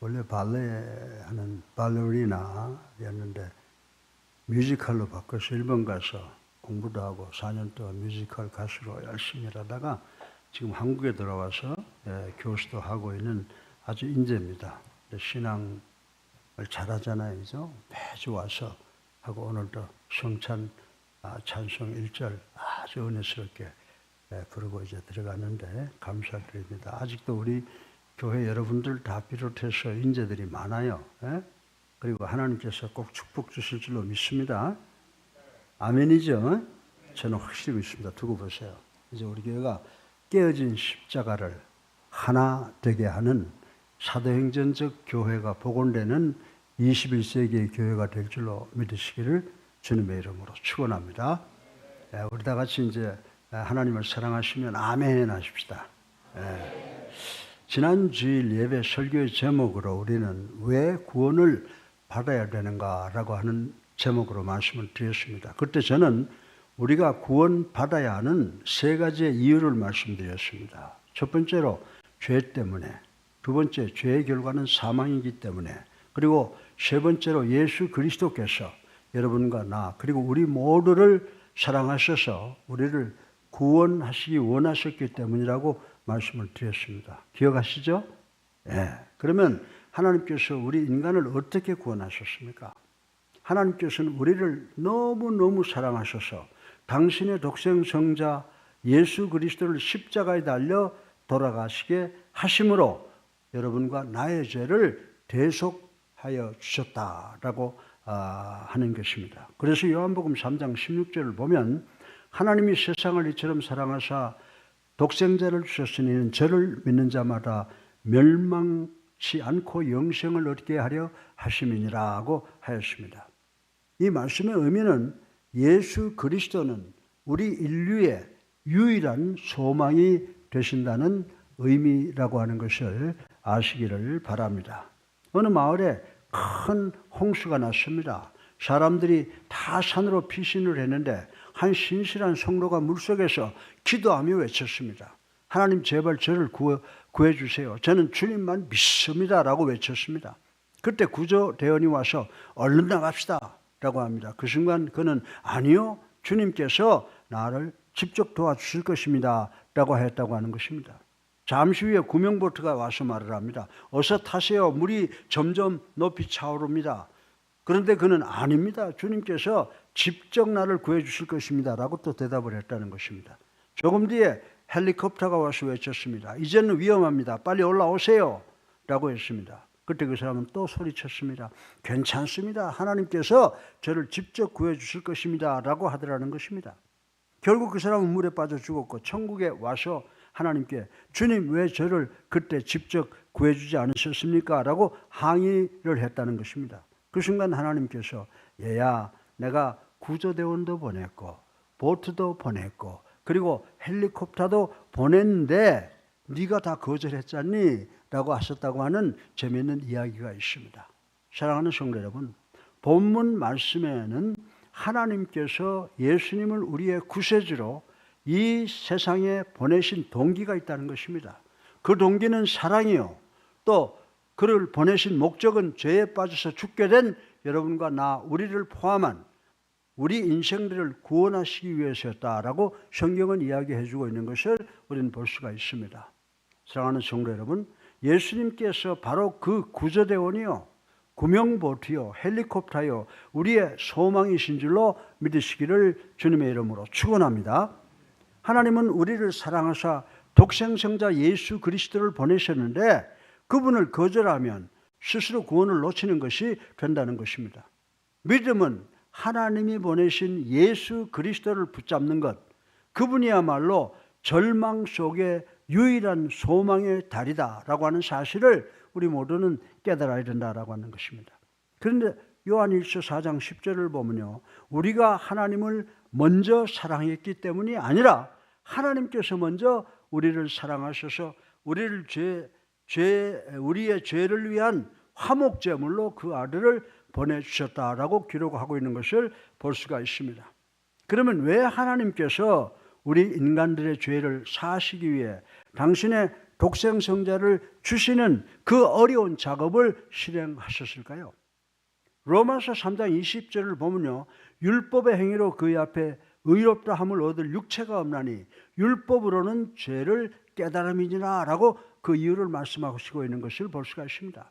원래 발레 하는 발레리나였는데 뮤지컬로 바꿔서 일본 가서 공부도 하고 4년 동안 뮤지컬 가수로 열심히 일하다가 지금 한국에 들어와서 예, 교수도 하고 있는 아주 인재입니다. 신앙을 잘하잖아요, 그죠? 매주 와서 하고 오늘도 성찬 아, 찬송 1절 아주 은혜스럽게 예, 부르고 이제 들어가는데 감사드립니다. 아직도 우리 교회 여러분들 다 비롯해서 인재들이 많아요. 예? 그리고 하나님께서 꼭 축복 주실 줄로 믿습니다. 아멘이죠? 저는 확실히 믿습니다. 두고 보세요. 이제 우리 교회가 깨어진 십자가를 하나 되게 하는 사도행전적 교회가 복원되는 21세기의 교회가 될 줄로 믿으시기를 주님의 이름으로 축원합니다. 예, 우리 다 같이 이제 하나님을 사랑하시면 아멘 하십시다. 예. 지난 주일 예배 설교의 제목으로 우리는 왜 구원을 받아야 되는가라고 하는 제목으로 말씀을 드렸습니다. 그때 저는 우리가 구원 받아야 하는 세 가지의 이유를 말씀드렸습니다. 첫 번째로 죄 때문에, 두 번째 죄의 결과는 사망이기 때문에, 그리고 세 번째로 예수 그리스도께서 여러분과 나 그리고 우리 모두를 사랑하셔서 우리를 구원하시기 원하셨기 때문이라고 말씀을 드렸습니다. 기억하시죠? 예. 네. 그러면 하나님께서 우리 인간을 어떻게 구원하셨습니까? 하나님께서는 우리를 너무너무 사랑하셔서 당신의 독생 성자 예수 그리스도를 십자가에 달려 돌아가시게 하심으로 여러분과 나의 죄를 대속하여 주셨다라고 아, 하는 것입니다. 그래서 요한복음 3장 16절을 보면 하나님이 세상을 이처럼 사랑하사 독생자를 주셨으니 저를 믿는 자마다 멸망치 않고 영생을 얻게 하려 하심이니라고 하였습니다. 이 말씀의 의미는 예수 그리스도는 우리 인류의 유일한 소망이 되신다는 의미라고 하는 것을 아시기를 바랍니다. 어느 마을에 큰 홍수가 났습니다. 사람들이 다 산으로 피신을 했는데 한 신실한 성도가 물속에서 기도하며 외쳤습니다. 하나님 제발 저를 구해, 구해 주세요. 저는 주님만 믿습니다. 라고 외쳤습니다. 그때 구조 대원이 와서 얼른 나갑시다. 라고 합니다. 그 순간 그는 아니요. 주님께서 나를 직접 도와주실 것입니다. 라고 했다고 하는 것입니다. 잠시 후에 구명보트가 와서 말을 합니다. 어서 타세요. 물이 점점 높이 차오릅니다. 그런데 그는 아닙니다. 주님께서 직접 나를 구해 주실 것입니다. 라고 또 대답을 했다는 것입니다. 조금 뒤에 헬리콥터가 와서 외쳤습니다. 이제는 위험합니다. 빨리 올라오세요. 라고 했습니다. 그때 그 사람은 또 소리쳤습니다. 괜찮습니다. 하나님께서 저를 직접 구해 주실 것입니다. 라고 하더라는 것입니다. 결국 그 사람은 물에 빠져 죽었고 천국에 와서 하나님께 주님 왜 저를 그때 직접 구해 주지 않으셨습니까? 라고 항의를 했다는 것입니다. 그 순간 하나님께서 얘야 내가 구조대원도 보냈고 보트도 보냈고 그리고 헬리콥터도 보냈는데 네가 다 거절했잖니? 라고 하셨다고 하는 재미있는 이야기가 있습니다. 사랑하는 성도 여러분, 본문 말씀에는 하나님께서 예수님을 우리의 구세주로 이 세상에 보내신 동기가 있다는 것입니다. 그 동기는 사랑이요. 또 그를 보내신 목적은 죄에 빠져서 죽게 된 여러분과 나, 우리를 포함한 우리 인생들을 구원하시기 위해서였다라고 성경은 이야기해 주고 있는 것을 우리는 볼 수가 있습니다. 사랑하는 성도 여러분, 예수님께서 바로 그 구조대원이요, 구명보트요, 헬리콥터요, 우리의 소망이신 줄로 믿으시기를 주님의 이름으로 축원합니다. 하나님은 우리를 사랑하사 독생성자 예수 그리스도를 보내셨는데 그분을 거절하면 스스로 구원을 놓치는 것이 된다는 것입니다. 믿음은 하나님이 보내신 예수 그리스도를 붙잡는 것, 그분이야말로 절망 속에 유일한 소망의 달이다라고 하는 사실을 우리 모두는 깨달아야 된다라고 하는 것입니다. 그런데 요한일서 4장 10절을 보면요. 우리가 하나님을 먼저 사랑했기 때문이 아니라 하나님께서 먼저 우리를 사랑하셔서 우리를 죄, 죄, 우리의 죄를 위한 화목제물로 그 아들을 보내주셨다라고 기록하고 있는 것을 볼 수가 있습니다. 그러면 왜 하나님께서 우리 인간들의 죄를 사하시기 위해 당신의 독생 성자를 주시는 그 어려운 작업을 실행하셨을까요? 로마서 3장 20절을 보면요. 율법의 행위로 그의 앞에 의롭다 함을 얻을 육체가 없나니 율법으로는 죄를 깨달음이니라라고 그 이유를 말씀하시고 있는 것을 볼 수가 있습니다.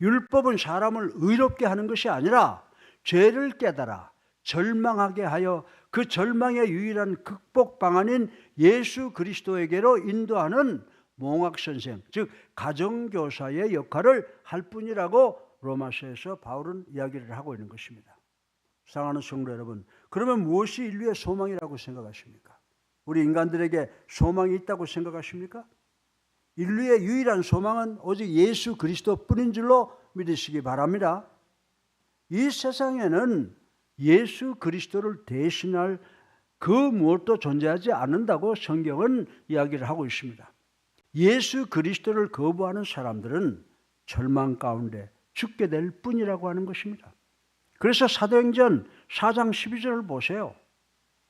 율법은 사람을 의롭게 하는 것이 아니라 죄를 깨달아 절망하게 하여 그 절망의 유일한 극복 방안인 예수 그리스도에게로 인도하는 몽학 선생, 즉 가정교사의 역할을 할 뿐이라고 로마서에서 바울은 이야기를 하고 있는 것입니다. 사랑하는 성도 여러분, 그러면 무엇이 인류의 소망이라고 생각하십니까? 우리 인간들에게 소망이 있다고 생각하십니까? 인류의 유일한 소망은 오직 예수 그리스도뿐인 줄로 믿으시기 바랍니다. 이 세상에는 예수 그리스도를 대신할 그 무엇도 존재하지 않는다고 성경은 이야기를 하고 있습니다. 예수 그리스도를 거부하는 사람들은 절망 가운데 죽게 될 뿐이라고 하는 것입니다. 그래서 사도행전 4장 12절을 보세요.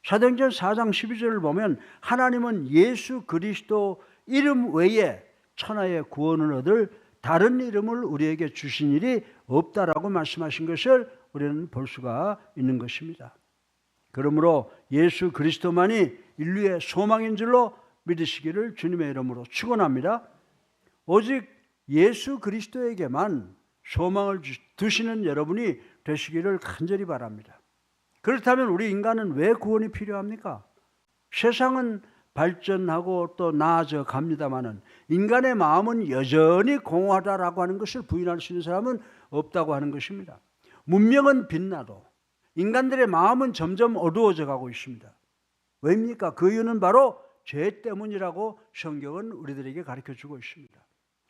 사도행전 4장 12절을 보면 하나님은 예수 그리스도 이름 외에 천하의 구원을 얻을 다른 이름을 우리에게 주신 일이 없다라고 말씀하신 것을 우리는 볼 수가 있는 것입니다. 그러므로 예수 그리스도만이 인류의 소망인 줄로 믿으시기를 주님의 이름으로 축원합니다. 오직 예수 그리스도에게만 소망을 두시는 여러분이 되시기를 간절히 바랍니다. 그렇다면 우리 인간은 왜 구원이 필요합니까? 세상은 발전하고 또 나아져 갑니다마는 인간의 마음은 여전히 공허하다라고 하는 것을 부인할 수 있는 사람은 없다고 하는 것입니다. 문명은 빛나도 인간들의 마음은 점점 어두워져 가고 있습니다. 왜입니까? 그 이유는 바로 죄 때문이라고 성경은 우리들에게 가르쳐 주고 있습니다.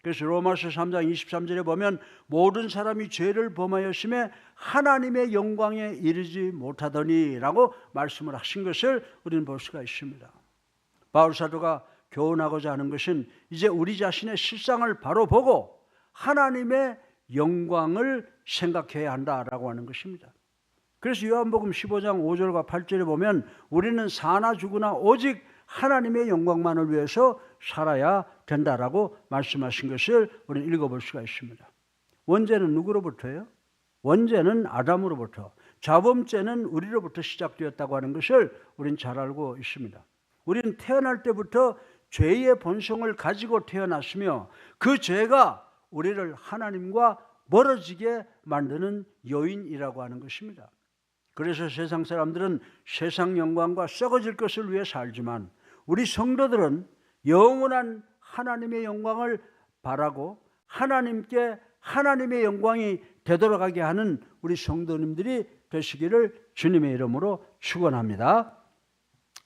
그래서 로마서 3장 23절에 보면 모든 사람이 죄를 범하였음에 하나님의 영광에 이르지 못하더니라고 말씀을 하신 것을 우리는 볼 수가 있습니다. 바울 사도가 교훈하고자 하는 것은 이제 우리 자신의 실상을 바로 보고 하나님의 영광을 생각해야 한다라고 하는 것입니다. 그래서 요한복음 15장 5절과 8절에 보면 우리는 사나 죽으나 오직 하나님의 영광만을 위해서 살아야 된다라고 말씀하신 것을 우리는 읽어볼 수가 있습니다. 원죄는 누구로부터요? 원죄는 아담으로부터, 자범죄는 우리로부터 시작되었다고 하는 것을 우리는 잘 알고 있습니다. 우리는 태어날 때부터 죄의 본성을 가지고 태어났으며 그 죄가 우리를 하나님과 멀어지게 만드는 요인이라고 하는 것입니다. 그래서 세상 사람들은 세상 영광과 썩어질 것을 위해 살지만 우리 성도들은 영원한 하나님의 영광을 바라고 하나님께 하나님의 영광이 되돌아가게 하는 우리 성도님들이 되시기를 주님의 이름으로 축원합니다.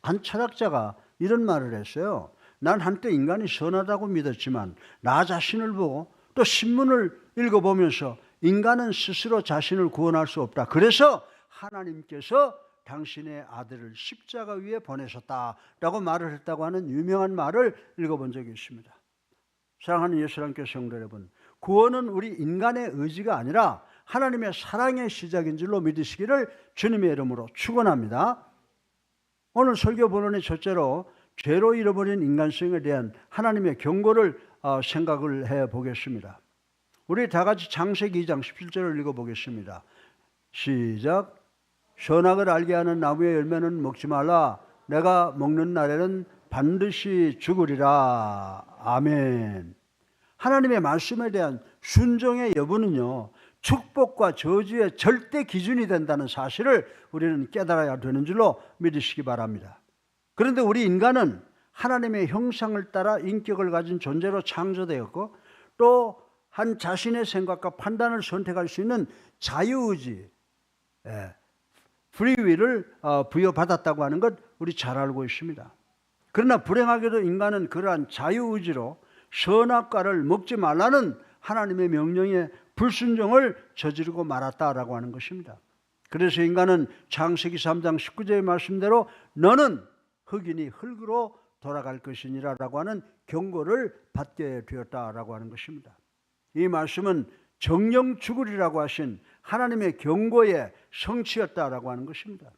한 철학자가 이런 말을 했어요. 난 한때 인간이 선하다고 믿었지만 나 자신을 보고 또 신문을 읽어보면서 인간은 스스로 자신을 구원할 수 없다. 그래서 하나님께서 당신의 아들을 십자가 위에 보내셨다라고 말을 했다고 하는 유명한 말을 읽어본 적이 있습니다. 사랑하는 예수님께 성도 여러분, 구원은 우리 인간의 의지가 아니라 하나님의 사랑의 시작인 줄로 믿으시기를 주님의 이름으로 축원합니다. 오늘 설교 본론의 첫째로 죄로 잃어버린 인간성에 대한 하나님의 경고를 어, 생각을 해 보겠습니다. 우리 다 같이 창세기 2장 17절을 읽어 보겠습니다. 시작. 선악을 알게 하는 나무의 열매는 먹지 말라. 내가 먹는 날에는 반드시 죽으리라. 아멘. 하나님의 말씀에 대한 순종의 여부는요, 축복과 저주의 절대 기준이 된다는 사실을 우리는 깨달아야 되는 줄로 믿으시기 바랍니다. 그런데 우리 인간은 하나님의 형상을 따라 인격을 가진 존재로 창조되었고 또 한 자신의 생각과 판단을 선택할 수 있는 자유의지, 예, 프리윌을 어, 부여받았다고 하는 것 우리 잘 알고 있습니다. 그러나 불행하게도 인간은 그러한 자유의지로 선악과를 먹지 말라는 하나님의 명령에 불순종을 저지르고 말았다라고 하는 것입니다. 그래서 인간은 창세기 3장 19절의 말씀대로 너는 흑인이 흙으로 돌아갈 것이니라라고 하는 경고를 받게 되었다라고 하는 것입니다. 이 말씀은 정령 죽으리라고 하신 하나님의 경고의 성취였다라고 하는 것입니다.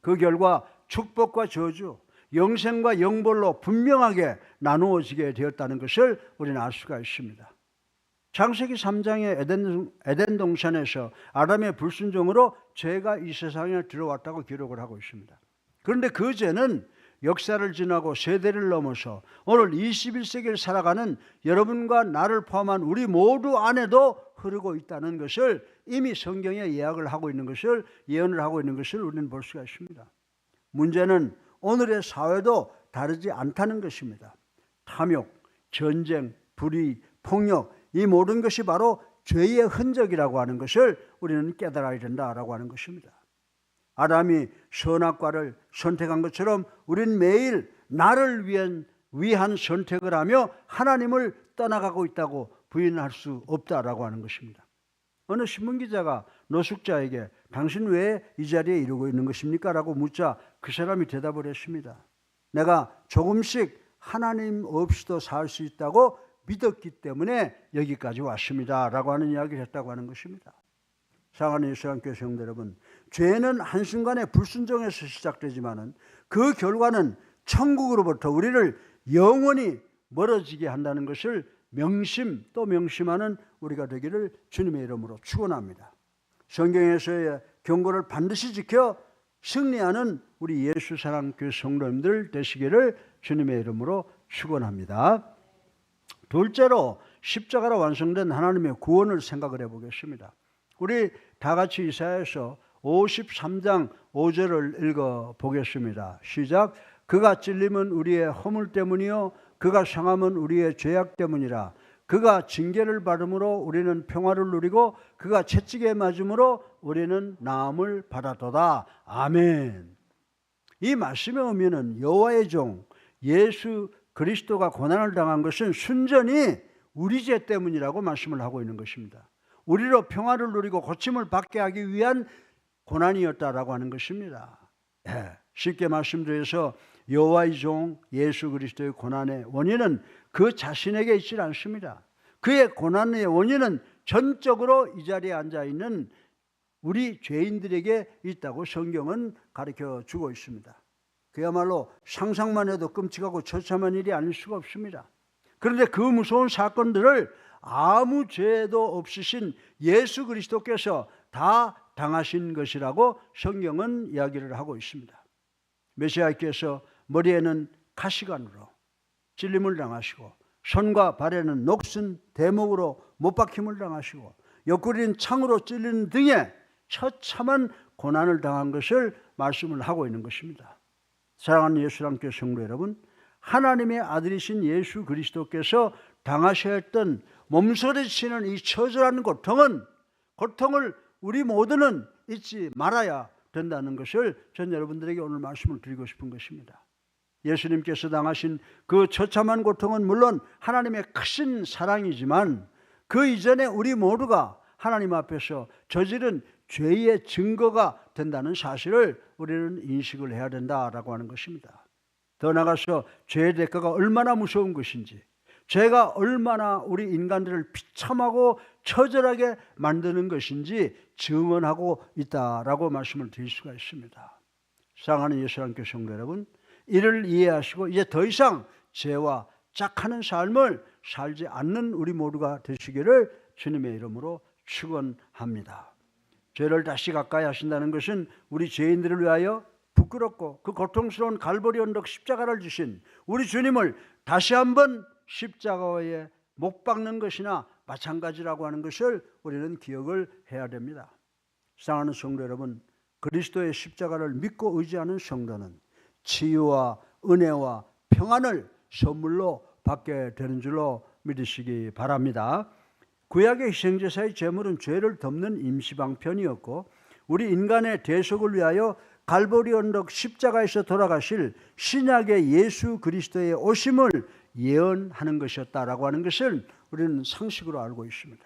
그 결과 축복과 저주, 영생과 영벌로 분명하게 나누어지게 되었다는 것을 우리는 알 수가 있습니다. 창세기 3장의 에덴, 에덴 동산에서 아담의 불순종으로 죄가 이 세상에 들어왔다고 기록을 하고 있습니다. 그런데 그 죄는 역사를 지나고 세대를 넘어서 오늘 21세기를 살아가는 여러분과 나를 포함한 우리 모두 안에도 흐르고 있다는 것을 이미 성경에 예약을 하고 있는 것을 예언을 하고 있는 것을 우리는 볼 수가 있습니다. 문제는 오늘의 사회도 다르지 않다는 것입니다. 탐욕, 전쟁, 불의, 폭력 이 모든 것이 바로 죄의 흔적이라고 하는 것을 우리는 깨달아야 된다라고 하는 것입니다. 아담이 선악과를 선택한 것처럼 우리는 매일 나를 위한 위한 선택을 하며 하나님을 떠나가고 있다고 부인할 수 없다라고 하는 것입니다. 어느 신문 기자가 노숙자에게 당신 왜 이 자리에 이르고 있는 것입니까? 라고 묻자 그 사람이 대답을 했습니다. 내가 조금씩 하나님 없이도 살 수 있다고 믿었기 때문에 여기까지 왔습니다. 라고 하는 이야기를 했다고 하는 것입니다. 사랑하는 예수님교 성도 여러분, 죄는 한순간에 불순종에서 시작되지만은 그 결과는 천국으로부터 우리를 영원히 멀어지게 한다는 것을 명심 또 명심하는 우리가 되기를 주님의 이름으로 축원합니다. 성경에서의 경고를 반드시 지켜 승리하는 우리 예수 사랑 교 성도님들 되시기를 주님의 이름으로 축원합니다. 둘째로 십자가로 완성된 하나님의 구원을 생각을 해보겠습니다. 우리 다 같이 이사야서 53장 5절을 읽어 보겠습니다. 시작. 그가 찔림은 우리의 허물 때문이요 그가 상함은 우리의 죄악 때문이라. 그가 징계를 받음으로 우리는 평화를 누리고 그가 채찍에 맞음으로 우리는 나음을 받았도다. 아멘. 이 말씀의 의미는 여호와의 종 예수 그리스도가 고난을 당한 것은 순전히 우리 죄 때문이라고 말씀을 하고 있는 것입니다. 우리로 평화를 누리고 고침을 받게 하기 위한 고난이었다라고 하는 것입니다. 예, 쉽게 말씀드려서 여호와의 종 예수 그리스도의 고난의 원인은 그 자신에게 있지 않습니다. 그의 고난의 원인은 전적으로 이 자리에 앉아 있는 우리 죄인들에게 있다고 성경은 가르쳐 주고 있습니다. 그야말로 상상만 해도 끔찍하고 처참한 일이 아닐 수가 없습니다. 그런데 그 무서운 사건들을 아무 죄도 없으신 예수 그리스도께서 다 당하신 것이라고 성경은 이야기를 하고 있습니다. 메시아께서 머리에는 가시관으로 찔림을 당하시고 손과 발에는 녹슨 대목으로 못 박힘을 당하시고 옆구리는 창으로 찔리는 등의 처참한 고난을 당한 것을 말씀을 하고 있는 것입니다. 사랑하는 예수랑교 성도 여러분, 하나님의 아들이신 예수 그리스도께서 당하셔야 했던 몸서리치는 이 처절한 고통은 고통을 우리 모두는 잊지 말아야 된다는 것을 전 여러분들에게 오늘 말씀을 드리고 싶은 것입니다. 예수님께서 당하신 그 처참한 고통은 물론 하나님의 크신 사랑이지만 그 이전에 우리 모두가 하나님 앞에서 저지른 죄의 증거가 된다는 사실을 우리는 인식을 해야 된다라고 하는 것입니다. 더 나가서 죄의 대가가 얼마나 무서운 것인지, 죄가 얼마나 우리 인간들을 비참하고 처절하게 만드는 것인지 증언하고 있다라고 말씀을 드릴 수가 있습니다. 사랑하는 예수님께 성도 여러분, 이를 이해하시고 이제 더 이상 죄와 짝하는 삶을 살지 않는 우리 모두가 되시기를 주님의 이름으로 축원합니다. 죄를 다시 가까이 하신다는 것은 우리 죄인들을 위하여 부끄럽고 그 고통스러운 갈보리 언덕 십자가를 주신 우리 주님을 다시 한번 십자가에 못 박는 것이나 마찬가지라고 하는 것을 우리는 기억을 해야 됩니다. 사랑하는 성도 여러분, 그리스도의 십자가를 믿고 의지하는 성도는 치유와 은혜와 평안을 선물로 받게 되는 줄로 믿으시기 바랍니다. 구약의 희생제사의 제물은 죄를 덮는 임시방편이었고 우리 인간의 대속을 위하여 갈보리 언덕 십자가에서 돌아가실 신약의 예수 그리스도의 오심을 예언하는 것이었다라고 하는 것을 우리는 상식으로 알고 있습니다.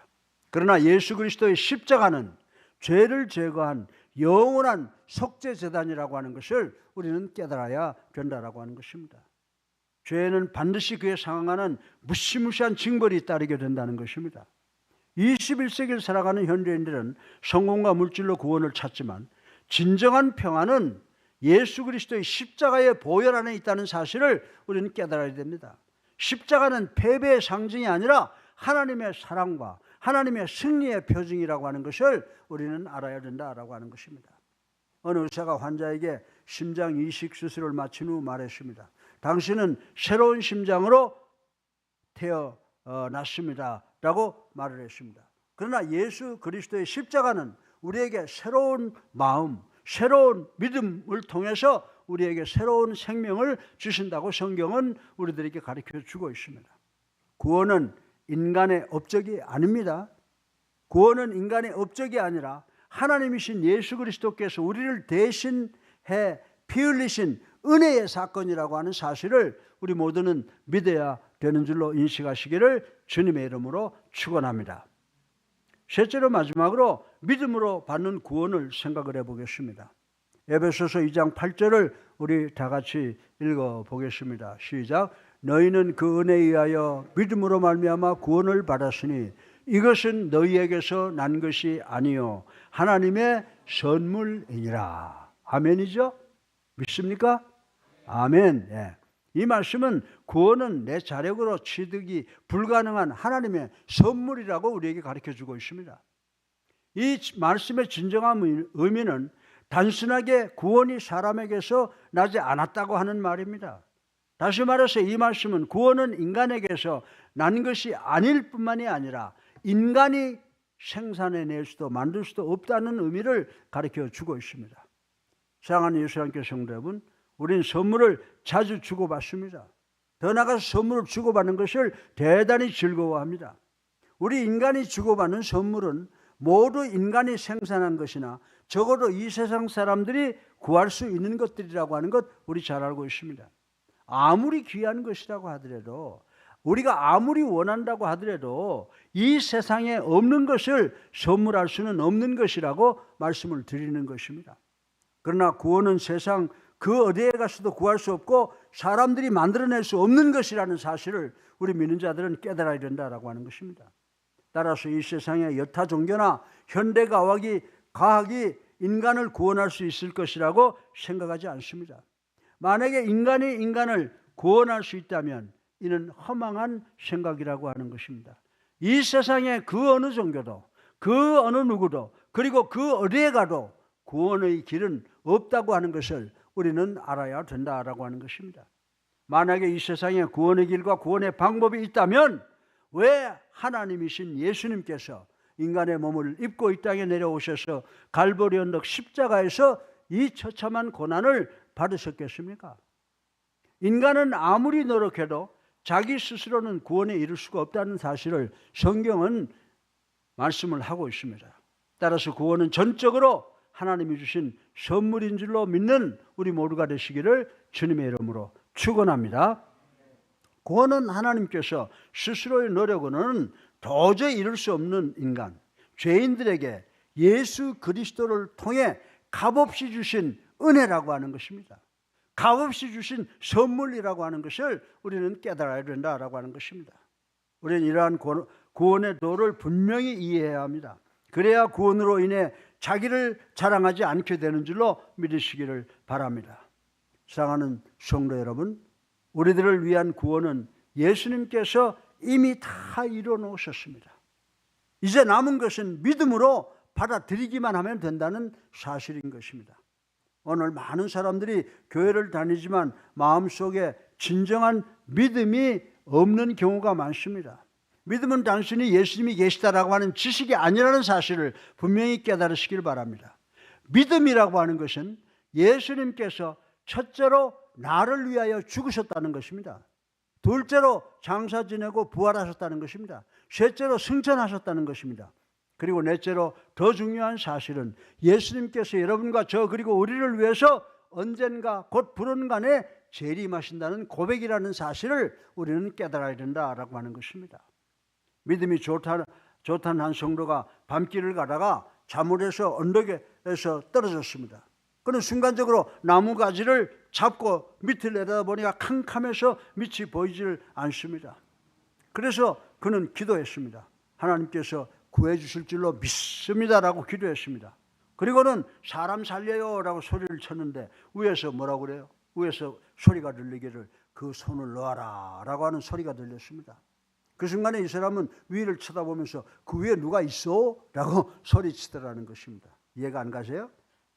그러나 예수 그리스도의 십자가는 죄를 제거한 영원한 속죄 재단이라고 하는 것을 우리는 깨달아야 된다라고 하는 것입니다. 죄는 반드시 그에 상응하는 무시무시한 징벌이 따르게 된다는 것입니다. 21세기를 살아가는 현대인들은 성공과 물질로 구원을 찾지만 진정한 평안은 예수 그리스도의 십자가의 보혈 안에 있다는 사실을 우리는 깨달아야 됩니다. 십자가는 패배의 상징이 아니라 하나님의 사랑과 하나님의 승리의 표징이라고 하는 것을 우리는 알아야 된다라고 하는 것입니다. 어느 의사가 환자에게 심장 이식 수술을 마친 후 말했습니다. 당신은 새로운 심장으로 태어났습니다 라고 말을 했습니다. 그러나 예수 그리스도의 십자가는 우리에게 새로운 마음, 새로운 믿음을 통해서 우리에게 새로운 생명을 주신다고 성경은 우리들에게 가르쳐 주고 있습니다. 구원은 인간의 업적이 아닙니다. 구원은 인간의 업적이 아니라 하나님이신 예수 그리스도께서 우리를 대신해 피 흘리신 은혜의 사건이라고 하는 사실을 우리 모두는 믿어야 되는 줄로 인식하시기를 주님의 이름으로 축원합니다. 셋째로 마지막으로 믿음으로 받는 구원을 생각을 해 보겠습니다. 에베소서 2장 8절을 우리 다 같이 읽어 보겠습니다. 시작. 너희는 그 은혜에 의하여 믿음으로 말미암아 구원을 받았으니 이것은 너희에게서 난 것이 아니요 하나님의 선물이니라. 아멘이죠? 믿습니까? 아멘. 예. 이 말씀은 구원은 내 자력으로 취득이 불가능한 하나님의 선물이라고 우리에게 가르쳐 주고 있습니다. 이 말씀의 진정한 의미는 단순하게 구원이 사람에게서 나지 않았다고 하는 말입니다. 다시 말해서 이 말씀은 구원은 인간에게서 난 것이 아닐 뿐만이 아니라 인간이 생산해낼 수도 만들 수도 없다는 의미를 가르쳐 주고 있습니다. 사랑하는 예수님께 성도 여러분, 우리는 선물을 자주 주고받습니다. 더 나아가서 선물을 주고받는 것을 대단히 즐거워합니다. 우리 인간이 주고받는 선물은 모두 인간이 생산한 것이나 적어도 이 세상 사람들이 구할 수 있는 것들이라고 하는 것 우리 잘 알고 있습니다. 아무리 귀한 것이라고 하더라도 우리가 아무리 원한다고 하더라도 이 세상에 없는 것을 선물할 수는 없는 것이라고 말씀을 드리는 것입니다. 그러나 구원은 세상 그 어디에 가서도 구할 수 없고 사람들이 만들어낼 수 없는 것이라는 사실을 우리 믿는 자들은 깨달아야 된다라고 하는 것입니다. 따라서 이 세상의 여타 종교나 현대 과학이 과학이 인간을 구원할 수 있을 것이라고 생각하지 않습니다. 만약에 인간이 인간을 구원할 수 있다면 이는 허망한 생각이라고 하는 것입니다. 이 세상의 그 어느 종교도 그 어느 누구도 그리고 그 어디에 가도 구원의 길은 없다고 하는 것을 우리는 알아야 된다라고 하는 것입니다. 만약에 이 세상에 구원의 길과 구원의 방법이 있다면 왜 하나님이신 예수님께서 인간의 몸을 입고 이 땅에 내려오셔서 갈보리 언덕 십자가에서 이 처참한 고난을 받으셨겠습니까? 인간은 아무리 노력해도 자기 스스로는 구원에 이를 수가 없다는 사실을 성경은 말씀을 하고 있습니다. 따라서 구원은 전적으로 하나님이 주신 선물인 줄로 믿는 우리 모두가 되시기를 주님의 이름으로 축원합니다. 구원은 하나님께서 스스로의 노력으로는 도저히 이룰 수 없는 인간, 죄인들에게 예수 그리스도를 통해 값없이 주신 은혜라고 하는 것입니다. 값없이 주신 선물이라고 하는 것을 우리는 깨달아야 된다라고 하는 것입니다. 우리는 이러한 구원의 도를 분명히 이해해야 합니다. 그래야 구원으로 인해 자기를 자랑하지 않게 되는 줄로 믿으시기를 바랍니다. 사랑하는 성도 여러분, 우리들을 위한 구원은 예수님께서 이미 다 이뤄 놓으셨습니다. 이제 남은 것은 믿음으로 받아들이기만 하면 된다는 사실인 것입니다. 오늘 많은 사람들이 교회를 다니지만 마음속에 진정한 믿음이 없는 경우가 많습니다. 믿음은 단순히 예수님이 계시다라고 하는 지식이 아니라는 사실을 분명히 깨달으시길 바랍니다. 믿음이라고 하는 것은 예수님께서 첫째로 나를 위하여 죽으셨다는 것입니다. 둘째로 장사 지내고 부활하셨다는 것입니다. 셋째로 승천하셨다는 것입니다. 그리고 넷째로 더 중요한 사실은 예수님께서 여러분과 저 그리고 우리를 위해서 언젠가 곧 불언간에 재림하신다는 고백이라는 사실을 우리는 깨달아야 된다라고 하는 것입니다. 믿음이 좋다, 좋다는 한 성도가 밤길을 가다가 자물에서 언덕에서 떨어졌습니다. 그는 순간적으로 나무 가지를 잡고 밑을 내려다보니까 캄캄해서 밑이 보이질 않습니다. 그래서 그는 기도했습니다. 하나님께서 구해 주실 줄로 믿습니다라고 기도했습니다. 그리고는 사람 살려요라고 소리를 쳤는데 위에서 뭐라고 그래요? 위에서 소리가 들리기를 그 손을 놓아라라고 하는 소리가 들렸습니다. 그 순간에 이 사람은 위를 쳐다보면서 그 위에 누가 있어? 라고 소리치더라는 것입니다. 이해가 안 가세요?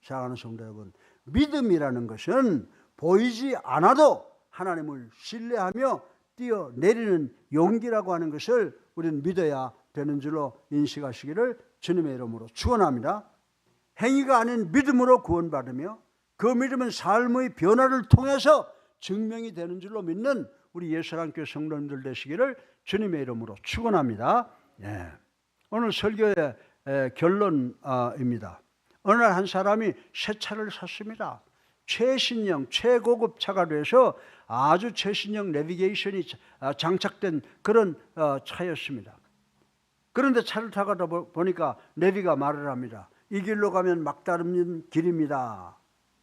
사랑하는 성도 여러분, 믿음이라는 것은 보이지 않아도 하나님을 신뢰하며 뛰어내리는 용기라고 하는 것을 우리는 믿어야 되는 줄로 인식하시기를 주님의 이름으로 축원합니다. 행위가 아닌 믿음으로 구원받으며 그 믿음은 삶의 변화를 통해서 증명이 되는 줄로 믿는 우리 예수랑교회 성도님들 되시기를 주님의 이름으로 축원합니다. 예. 오늘 설교의 에, 결론입니다. 어느 날 한 사람이 새 차를 샀습니다. 최신형, 최고급 차가 돼서 아주 최신형 내비게이션이 자- 아, 장착된 그런 어, 차였습니다. 그런데 차를 타가다 보- 보니까 내비가 말을 합니다. 이 길로 가면 막다른 길입니다.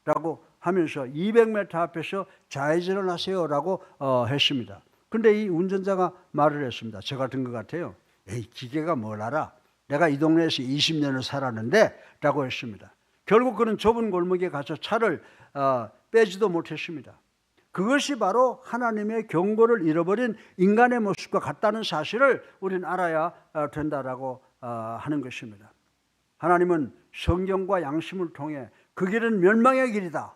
라고 하면서 200m 앞에서 좌회전을 하세요라고 어, 했습니다. 근데 이 운전자가 말을 했습니다. 저 같은 것 같아요. 에이, 기계가 뭘 알아? 내가 이 동네에서 20년을 살았는데 라고 했습니다. 결국 그는 좁은 골목에 가서 차를 어, 빼지도 못했습니다. 그것이 바로 하나님의 경고를 잃어버린 인간의 모습과 같다는 사실을 우리는 알아야 어, 된다라고 어, 하는 것입니다. 하나님은 성경과 양심을 통해 그 길은 멸망의 길이다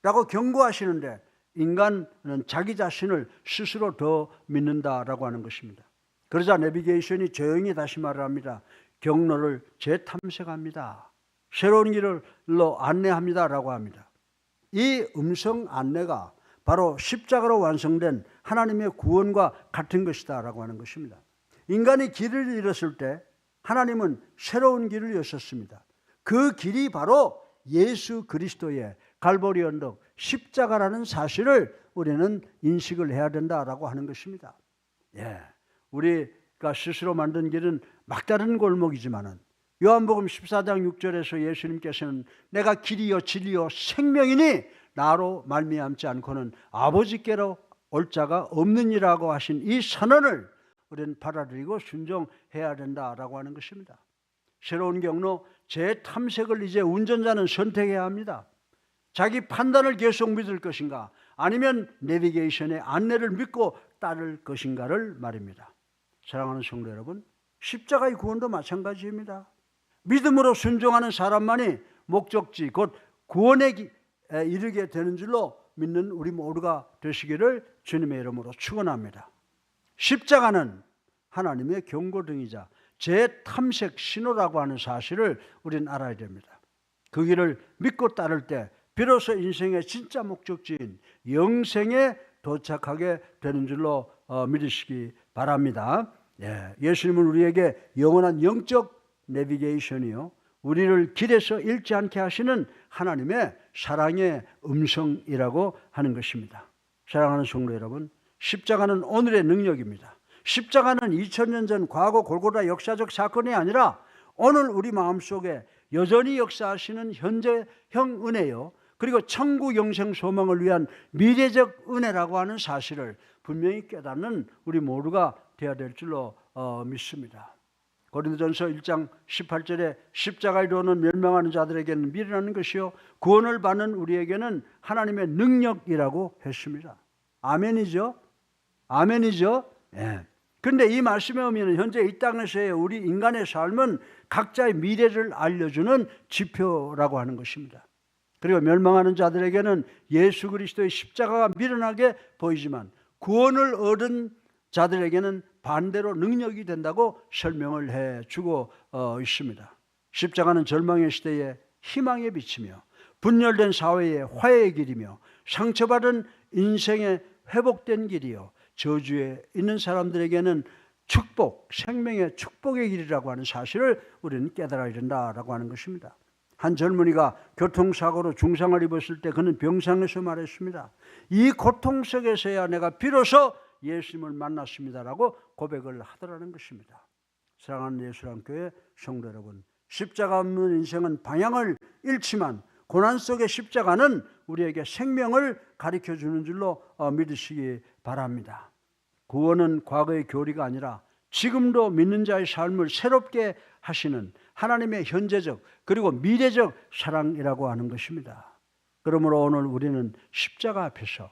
라고 경고하시는데 인간은 자기 자신을 스스로 더 믿는다라고 하는 것입니다. 그러자 내비게이션이 조용히 다시 말을 합니다. 경로를 재탐색합니다. 새로운 길로 안내합니다라고 합니다. 이 음성 안내가 바로 십자가로 완성된 하나님의 구원과 같은 것이다라고 하는 것입니다. 인간이 길을 잃었을 때 하나님은 새로운 길을 여셨습니다. 그 길이 바로 예수 그리스도의 갈보리 언덕 십자가라는 사실을 우리는 인식을 해야 된다라고 하는 것입니다. 예. 우리가 스스로 만든 길은 막다른 골목이지만은 요한복음 14장 6절에서 예수님께서는 내가 길이요 진리요 생명이니 나로 말미암지 않고는 아버지께로 올 자가 없느니라고 하신 이 선언을 우리는 받아들이고 순종해야 된다라고 하는 것입니다. 새로운 경로 재탐색을 이제 운전자는 선택해야 합니다. 자기 판단을 계속 믿을 것인가 아니면 내비게이션의 안내를 믿고 따를 것인가를 말입니다. 사랑하는 성도 여러분, 십자가의 구원도 마찬가지입니다. 믿음으로 순종하는 사람만이 목적지 곧 구원에 이르게 되는 줄로 믿는 우리 모두가 되시기를 주님의 이름으로 축원합니다. 십자가는 하나님의 경고등이자 재탐색 신호라고 하는 사실을 우리는 알아야 됩니다. 그 길을 믿고 따를 때 비로소 인생의 진짜 목적지인 영생에 도착하게 되는 줄로 어, 믿으시기 바랍니다. 예, 예수님은 우리에게 영원한 영적 내비게이션이요. 우리를 길에서 잃지 않게 하시는 하나님의 사랑의 음성이라고 하는 것입니다. 사랑하는 성도 여러분, 십자가는 오늘의 능력입니다. 십자가는 2000년 전 과거 골고다 역사적 사건이 아니라 오늘 우리 마음속에 여전히 역사하시는 현재형 은혜요. 그리고 천국 영생 소망을 위한 미래적 은혜라고 하는 사실을 분명히 깨닫는 우리 모두가 되어야 될 줄로 어, 믿습니다. 고린도전서 1장 18절에 십자가에 도는 멸망하는 자들에게는 미련하는 것이요 구원을 받는 우리에게는 하나님의 능력이라고 했습니다. 아멘이죠? 아멘이죠? 예. 근데 이 말씀의 의미는 현재 이 땅에서의 우리 인간의 삶은 각자의 미래를 알려주는 지표라고 하는 것입니다. 그리고 멸망하는 자들에게는 예수 그리스도의 십자가가 미련하게 보이지만 구원을 얻은 자들에게는 반대로 능력이 된다고 설명을 해 주고 어, 있습니다. 십자가는 절망의 시대에 희망의 빛이며 분열된 사회의 화해의 길이며 상처받은 인생의 회복된 길이요 저주에 있는 사람들에게는 축복, 생명의 축복의 길이라고 하는 사실을 우리는 깨달아야 된다라고 하는 것입니다. 한 젊은이가 교통사고로 중상을 입었을 때 그는 병상에서 말했습니다. 이 고통 속에서야 내가 비로소 예수님을 만났습니다라고 고백을 하더라는 것입니다. 사랑하는 예수랑 교회 성도 여러분, 십자가 없는 인생은 방향을 잃지만 고난 속의 십자가는 우리에게 생명을 가르쳐 주는 줄로 어, 믿으시기 바랍니다. 구원은 과거의 교리가 아니라 지금도 믿는 자의 삶을 새롭게 하시는 하나님의 현재적 그리고 미래적 사랑이라고 하는 것입니다. 그러므로 오늘 우리는 십자가 앞에서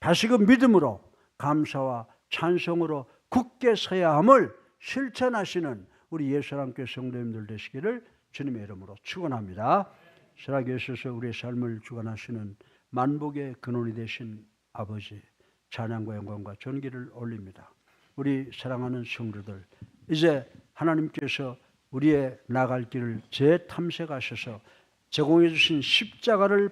다시금 믿음으로 감사와 찬송으로 굳게 서야 함을 실천하시는 우리 예수랑교 성도님들 되시기를 주님의 이름으로 축원합니다. 살아계 있어서 우리의 삶을 주관하시는 만복의 근원이 되신 아버지 찬양과 영광과 존귀를 올립니다. 우리 사랑하는 성도들 이제 하나님께서 우리의 나갈 길을 재탐색하셔서 제공해 주신 십자가를